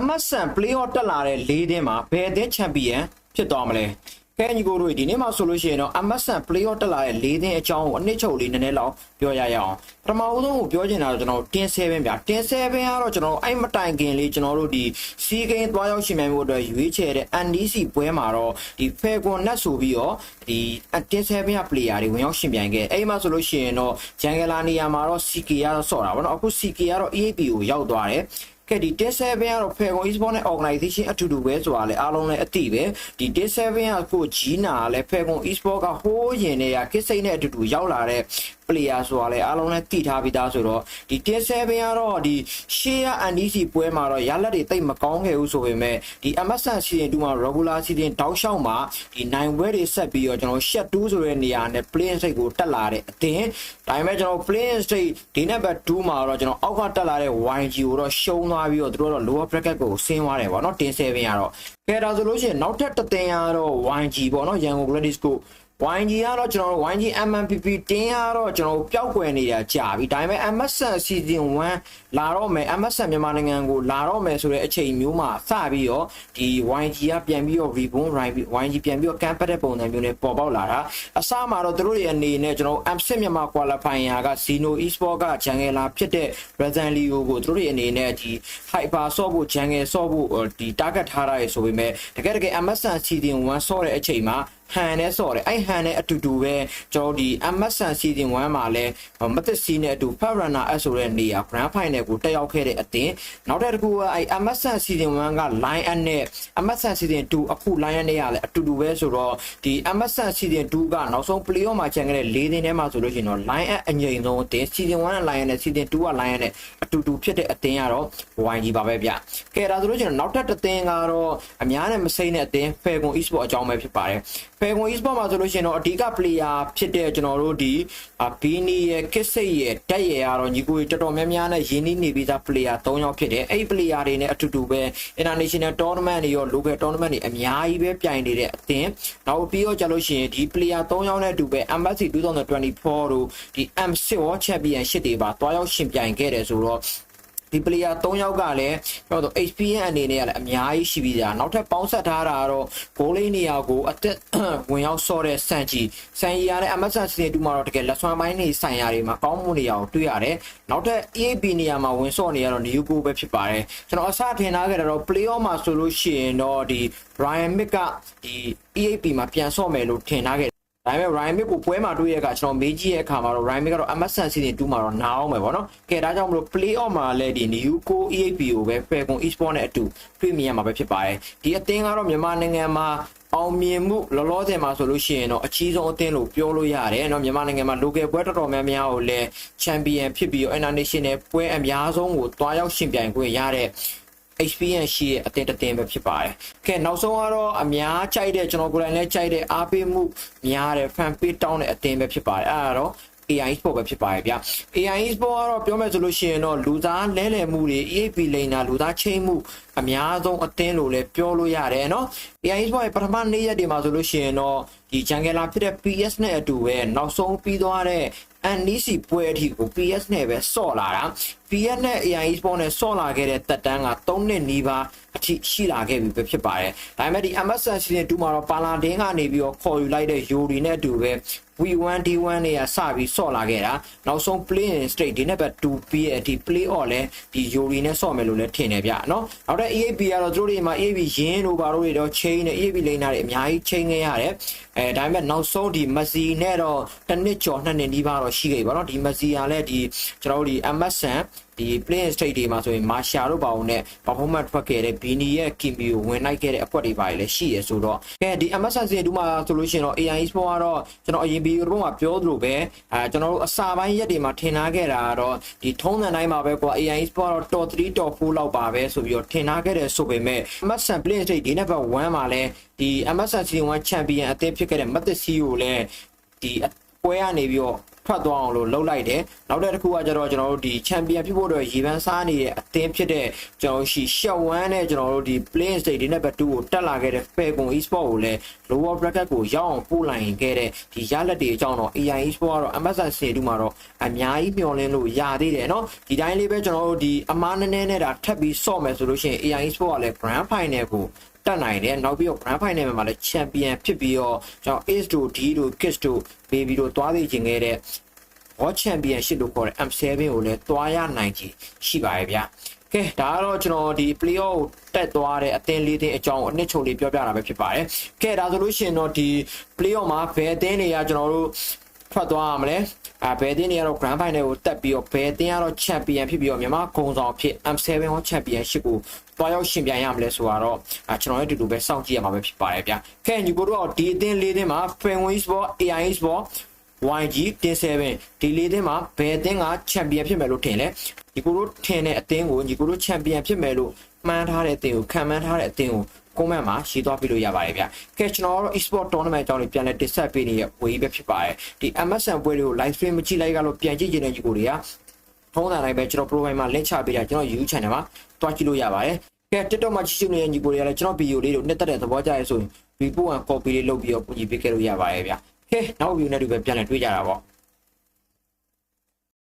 MSN Playoff တက်လာတဲ့၄သင်းမှာဘယ်အသင်းချန်ပီယံဖြစ်သွားမလဲကဲညီကိုတို့ဒီနေ့မှာဆိုလို့ရှိရင်တော့ MSN Playoff တက်လာတဲ့၄သင်းအကြောင်းကိုအနှစ်ချုပ်လေးနည်းနည်းလောက်ပြောရရအောင်ပထမဦးဆုံးကိုပြောချင်တာတော့ကျွန်တော်တင်7ဗျာတင်7ကတော့ကျွန်တော်အဲ့မတိုင်ခင်လေးကျွန်တော်တို့ဒီစီးကိန်းသွားရောက်ရှင်မြန်မှုအတွက်ရွေးချယ်တဲ့ NDC ပွဲမှာတော့ဒီ Falcon Net ဆိုပြီးတော့ဒီတင်7က player တွေဝင်ရောက်ရှင်ပြိုင်ခဲ့အဲ့မှာဆိုလို့ရှိရင်တော့ဂျန်ဂလာနေရာမှာတော့ CK ရတော့ဆော့တာဗောနော်အခု CK ကတော့ EAP ကိုရောက်သွားတယ် ကဲဒီ T7 ကတော့ Falcon Esports နဲ့ organization အတူတူပဲဆိုတာလေအားလုံးလည်းအသိပဲဒီ T7 ကကိုဂျီနာကလည်း Falcon Esports ကဟိုးရင်တွေကကစ်စိတ်နဲ့အတူတူရောက်လာတဲ့ player ဆိုတာလေအားလုံးလည်းသိထားပြီးသားဆိုတော့ဒီ T7 ကတော့ဒီရှေ့ရ NDC ပွဲမှာတော့ရလက်တွေတိတ်မကောင်းခဲ့ဘူးဆိုပေမဲ့ဒီ MSN season 2မှာ regular season တောက်လျှောက်မှာဒီနိုင်ပွဲတွေဆက်ပြီးတော့ကျွန်တော်ရှက်2ဆိုတဲ့နေရာနဲ့ play state ကိုတက်လာတဲ့အတင်းဒါပေမဲ့ကျွန်တော် play state ဒီနံပါတ်2မှာတော့ကျွန်တော်အောက်ကတက်လာတဲ့ YG ကိုတော့ရှုံးသွားပြီးတော့သူတို့တော့ lower bracket ကိုဆင်းသွားတယ်ပေါ့နော်တင်7ကတော့ကဲဒါဆိုလို့ရှိရင်နောက်ထပ်တစ်သင်းကတော့ YG ပေါ့နော်ရန်ကုန် Gladys ကို YG ကတော့ကျွန်တော်တို့ YG MMPP တင်းကတော့ကျွန်တော်တို့ပျောက်ကွယ်နေတာကြာပြီဒါပေမဲ့ MSN season 1လာတော့မယ် MSN မြန်မာနိုင်ငံကိုလာတော့မယ်ဆိုတဲ့အချိန်မျိုးမှာစပြီးတော့ဒီ YG ကပြန်ပြီးတော့ reborn YG ပြန်ပြီးတော့ camp တဲ့ပုံစံမျိုးနဲ့ပေါ်ပေါက်လာတာအစမှာတော့သူတို့ရဲ့အနေနဲ့ကျွန်တော်တို့ M6 မြန်မာ qualifier က Zeno Esport က Jungle ဖြစ်တဲ့ Resident Leo ကိုသူတို့ရဲ့အနေနဲ့ဒီ Hyper ဆော့ဖို့ Jungle ဆော့ဖို့ဒီ target ထားရတယ်ဆိုပေမဲ့တကယ်တကယ် MSN season 1ဆော့တဲ့အချိန်မှာ ဟန်နဲ့ဆော့တယ်အဲ့ဟန်နဲ့အတူတူပဲကျွန်တော်ဒီ MSN season 1မှာလဲမသက်စီနဲ့အတူ Fat Runner S ဆိုတဲ့နေရာ Grand Final ကိုတက်ရောက်ခဲ့တဲ့အတင်နောက်တစ်ခုကအဲ့ MSN season 1က Line N နဲ့ MSN season 2အခု Line N နဲ့ရလဲအတူတူပဲဆိုတော့ဒီ MSN season 2ကနောက်ဆုံး playoff မှာချန်ခဲ့တဲ့၄သင်းထဲမှာဆိုလို့ရှိရင်တော့ Line N အငြိမ်ဆုံးအတင် season 1က Line N နဲ့ season 2က Line N နဲ့အတူတူဖြစ်တဲ့အတင်ကတော့ YG ပါပဲဗျကဲဒါဆိုလို့ရှိရင်နောက်ထပ်တစ်သင်းကတော့အများနဲ့မစိမ့်တဲ့အတင် Falcon Esport အကြောင်းပဲဖြစ်ပါတယ် Falcon Esport မှာဆိုလို့ရှိရင်တော့အဓိက player ဖြစ်တဲ့ကျွန်တော်တို့ဒီဘီနီရဲ့ကစ်စိတ်ရဲ့တက်ရဲ့ကတော့ညီကိုတော်တော်များများနဲ့ရင်းနှီးနေပြီးသား player ၃ယောက်ဖြစ်တယ်အဲ့ဒီ player တွေနဲ့အတူတူပဲ international tournament တွေရော local tournament တွေအများကြီးပဲပြိုင်နေတဲ့အသင်းနောက်ပြီးတော့ကြလို့ရှိရင်ဒီ player ၃ယောက်နဲ့အတူပဲ Embassy 2024တို့ဒီ M6 World Championship တွေပါတွားရောက်ရှင်ပြိုင်ခဲ့တယ်ဆိုတော့ ဒီ player 3ယောက်ကလည်းကျွန်တော်တို့ HPN အနေနဲ့ကလည်းအများကြီးရှိပြီးသားနောက်ထပ်ပေါင်းဆက်ထားတာကတော့ goal လေးနေရာကိုအသက်ဝင်ရောက်ဆော့တဲ့စန်ချီစန်ရီရနဲ့ MSN စီတူမှာတော့တကယ်လက်ဆွမ်းပိုင်းနေဆိုင်ရာတွေမှာကောင်းမှုနေရာကိုတွေ့ရတယ်နောက်ထပ် EAP နေရာမှာဝင်ဆော့နေရတော့ New Go ပဲဖြစ်ပါတယ်ကျွန်တော်အစထင်ထားခဲ့တာတော့ playoff မှာဆိုလို့ရှိရင်တော့ဒီ Brian Mick ကဒီ EAP မှာပြန်ဆော့မယ်လို့ထင်ထားခဲ့ ဒါပေမဲ့ Ryan Mick ကိုပွဲမှာတွေ့ရတဲ့အခါကျွန်တော်မေးကြည့်ရဲ့အခါမှာတော့ Ryan Mick ကတော့ MSN season 2မှာတော့နားအောင်ပဲဗောနော်။ကဲဒါကြောင့်မလို့ play off မှာလည်းဒီ New Co EAP ကိုပဲ Falcon Esport နဲ့အတူတွေ့မြင်ရမှာပဲဖြစ်ပါတယ်။ဒီအသင်းကတော့မြန်မာနိုင်ငံမှာအောင်မြင်မှုလောလောဆယ်မှာဆိုလို့ရှိရင်တော့အကြီးဆုံးအသင်းလို့ပြောလို့ရတယ်เนาะမြန်မာနိုင်ငံမှာ local ပွဲတော်တော်များများကိုလည်း champion ဖြစ်ပြီးတော့ international ပွဲအများဆုံးကိုတွားရောက်ရှင်ပြိုင်ခွင့်ရတဲ့ experience ရှိတဲ့အတင်းတတင်းပဲဖြစ်ပါတယ်။ကဲနောက်ဆုံးကတော့အများကြိုက်တဲ့ကျွန်တော်ကိုယ်တိုင်လည်းကြိုက်တဲ့အားပေးမှုများတဲ့ fan page တောင်းတဲ့အတင်းပဲဖြစ်ပါတယ်။အဲ့ဒါတော့ AI Sport ပဲဖြစ်ပါတယ်ဗျ။ AI Sport ကတော့ပြောမယ်ဆိုလို့ရှိရင်တော့လူသားလဲလှယ်မှုတွေ EAP လိန်တာလူသားချိန်မှုအများဆုံးအသင်းလို့လည်းပြောလို့ရတယ်เนาะ AI Sport ရဲ့ပထမနေ့ရက်တွေမှာဆိုလို့ရှိရင်တော့ဒီ Jungle ဖြစ်တဲ့ PS နဲ့အတူပဲနောက်ဆုံးပြီးသွားတဲ့ NDC ပွဲအထိကို PS နဲ့ပဲစော့လာတာ PS နဲ့ AI Sport နဲ့စော့လာခဲ့တဲ့တက်တန်းက3နှစ်နီးပါးအထိရှိလာခဲ့ပြီပဲဖြစ်ပါတယ်။ဒါပေမဲ့ဒီ MSN season 2မှာတော့ပါလာဒင်းကနေပြီးတော့ခေါ်ယူလိုက်တဲ့ Yuri နဲ့အတူပဲ V1 D1 တွေကစပြီးစော့လာခဲ့တာနောက်ဆုံး play in straight ဒီနေ့ပဲ2ပြီးရဲ့ဒီ play off လဲဒီ Yuri နဲ့စော့မယ်လို့လည်းထင်တယ်ဗျเนาะနောက်တဲ့ EAP ကတော့သူတို့တွေမှာ EAP ရင်းတို့ဘာတို့တွေတော့ chain နဲ့ EAP လိန်တာတွေအများကြီး chain ခဲ့ရတယ်အဲဒါပေမဲ့နောက်ဆုံးဒီ Messi နဲ့တော့တစ်နှစ်ကျော်နှစ်နှစ်နီးပါးတော့ ရှိခဲ့ပါတော့ဒီ Messi ကလည်းဒီကျွန်တော်တို့ဒီ MSN ဒီ play state တွေမှာဆိုရင်မာရှာတို့ပါအောင်နဲ့ performance ထွက်ခဲ့တဲ့ဘီနီရဲ့ Kimbi ကိုဝင်လိုက်ခဲ့တဲ့အကွက်တွေပါလည်းရှိရဆိုတော့ကဲဒီ MSN စီတူမှာဆိုလို့ရှိရင်တော့ AI Sport ကတော့ကျွန်တော်အရင်ဗီဒီယိုတော့ပြောသလိုပဲအဲကျွန်တော်တို့အစာပိုင်းရက်တွေမှာထင်ထားခဲ့တာကတော့ဒီထုံးစံတိုင်းမှာပဲကွာ AI Sport တော့ top 3 top 4လောက်ပါပဲဆိုပြီးတော့ထင်ထားခဲ့တယ်ဆိုပေမဲ့ MSN play state ဒီနေ့ဘက်1မှာလည်းဒီ MSN Season 1 Champion အသင်းဖြစ်ခဲ့တဲ့ Matt C ကိုလည်းဒီပွဲကနေပြီးတော့ ထွက်သွားအောင်လို့လှုပ်လိုက်တယ်နောက်တစ်ခုကကျတော့ကျွန်တော်တို့ဒီချန်ပီယံဖြစ်ဖို့အတွက်ရေပန်းစားနေတဲ့အသင်းဖြစ်တဲ့ကျွန်တော်ရှိရှက်ဝမ်းနဲ့ကျွန်တော်တို့ဒီ playing state ဒီနဲ့ဘတ်2ကိုတက်လာခဲ့တဲ့ Falcon Esport ကိုလည်း lower bracket ကိုရောက်အောင်ပို့လိုက်ရင်ခဲ့တဲ့ဒီရလက်တွေအကြောင်းတော့ AI Esport ကတော့ MSN စေတူမှာတော့အများကြီးမျှော်လင့်လို့ရသေးတယ်เนาะဒီတိုင်းလေးပဲကျွန်တော်တို့ဒီအမားနည်းနည်းနဲ့ဒါထပ်ပြီးဆော့မယ်ဆိုလို့ရှိရင် AI Esport ကလည်း Grand Final ကို တက်နိုင်တယ်နောက်ပြီးတော့ Grand Final မှာလည်း Champion ဖြစ်ပြီးတော့ကျွန်တော် Ace တို့ D တို့ Kiss တို့ Baby တို့တွားသိချင်ခဲ့တဲ့ World Championship လို့ခေါ်တဲ့ M7 ကိုလည်းတွားရနိုင်ချေရှိပါရဲ့ဗျာကဲဒါကတော့ကျွန်တော်ဒီ playoff ကိုတက်သွားတဲ့အသင်းလေးသင်းအကြောင်းကိုအနှစ်ချုပ်လေးပြောပြတာပဲဖြစ်ပါတယ်ကဲဒါဆိုလို့ရှိရင်တော့ဒီ playoff မှာဘယ်အသင်းတွေကကျွန်တော်တို့ ထွက်သွားရမလဲအဲဘယ်အသင်းတွေကတော့ grand final ကိုတက်ပြီးတော့ဘယ်အသင်းကတော့ champion ဖြစ်ပြီးတော့မြန်မာဂုံဆောင်ဖြစ် M7 World Championship ကိုတွားရောက်ရှင်ပြိုင်ရမလဲဆိုတော့အဲကျွန်တော်တို့အတူတူပဲစောင့်ကြည့်ရမှာပဲဖြစ်ပါတယ်ဗျာကဲညီကိုတို့ကဒီအသင်းလေးသင်းမှာ Fanway Sport AI Sport YG တင်7ဒီလေးသင်းမှာဘယ်အသင်းကချန်ပီယံဖြစ်မယ်လို့ထင်လဲညီကိုတို့ထင်တဲ့အသင်းကိုညီကိုတို့ချန်ပီယံဖြစ်မယ်လို့မှန်းထားတဲ့အသင်းကိုခံမှန်းထားတဲ့အသင်းကို comment မှာရေးသွားပြလို့ရပါတယ်ဗျ။ကဲကျွန်တော်တို့ e-sport tournament အကြောင်းတွေပြန်လဲတင်ဆက်ပေးနေတဲ့ဝေးပဲဖြစ်ပါတယ်။ဒီ MSN ပွဲတွေကို live stream မကြည့်လိုက်ကြလို့ပြန်ကြည့်ခြင်းတဲ့ညီကိုတွေကထုံးစံတိုင်းပဲကျွန်တော် profile မှာ link ချပေးတာကျွန်တော် YouTube channel မှာတွားကြည့်လို့ရပါတယ်။ကဲ TikTok မှာကြည့်ရှုနေတဲ့ညီကိုတွေကလည်းကျွန်တော် video လေးကိုနှစ်သက်တဲ့သဘောကျရဲဆိုရင် report and copy လေးလုပ်ပြီးတော့ပူညီပေးခဲ့လို့ရပါတယ်ဗျ။ကဲနောက် video နဲ့တူပဲပြန်လဲတွေ့ကြတာပေါ့။